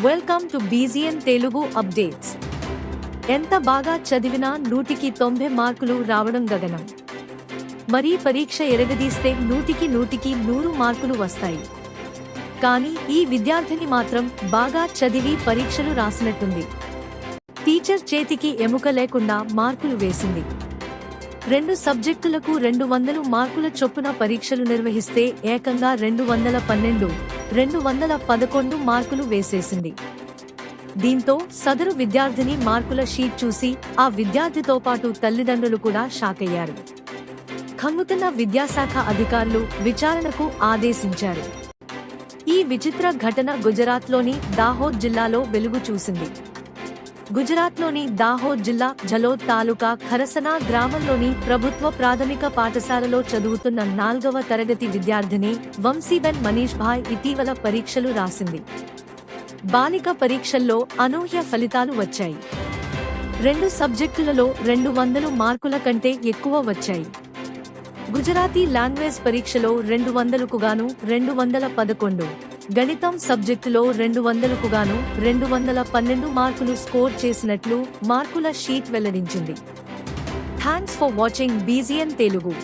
Welcome to BGN Telugu updates ఎంత బాగా చదివినా నూటికి తొంభై మార్కులు రావడం గగనం. మరీ పరీక్ష ఎరగదీస్తే నూటికి నూటికి నూరు మార్కులు వస్తాయి. కానీ ఈ విద్యార్థిని మాత్రం బాగా చదివి పరీక్షలు రాసినట్టుంది. టీచర్ చేతికి ఎముక లేకుండా మార్కులు వేసింది. రెండు సబ్జెక్టులకు రెండు వందలు మార్కుల చొప్పున పరీక్షలు నిర్వహిస్తే ఏకంగా రెండు వందల పన్నెండు. రెండు వందల పదకొండు మార్కులు వేసేసింది. దీంతో సదరు విద్యార్థిని మార్కుల షీట్ చూసి ఆ విద్యార్థితో పాటు తల్లిదండ్రులు కూడా షాక్ అయ్యారు. ఖంగుతున్న విద్యాశాఖ అధికారులు విచారణకు ఆదేశించారు. ఈ విచిత్ర ఘటన గుజరాత్లోని దాహోద్ జిల్లాలో వెలుగు చూసింది. గుజరాత్లోని దాహోద్ జిల్లా జలోద్ తాలూకా ఖరసనా గ్రామంలోని ప్రభుత్వ ప్రాథమిక పాఠశాలలో చదువుతున్న నాల్గవ తరగతి విద్యార్థిని వంశీబెన్ మనీష్ భాయ్ ఇటీవల పరీక్షలు రాసింది. బాలిక పరీక్షల్లో అనూహ్య ఫలితాలు వచ్చాయి. రెండు సబ్జెక్టులలో రెండు వందలు మార్కుల కంటే ఎక్కువ వచ్చాయి. గుజరాతీ లాంగ్వేజ్ పరీక్షలో రెండు వందలకు గాను రెండు వందల పదకొండు. గణితం సబ్జెక్టులో రెండు వందలకు గాను రెండు వందల పన్నెండు మార్కులు స్కోర్ చేసినట్లు మార్కుల షీట్ వెల్లడించింది. Thanks for watching BGN Telugu.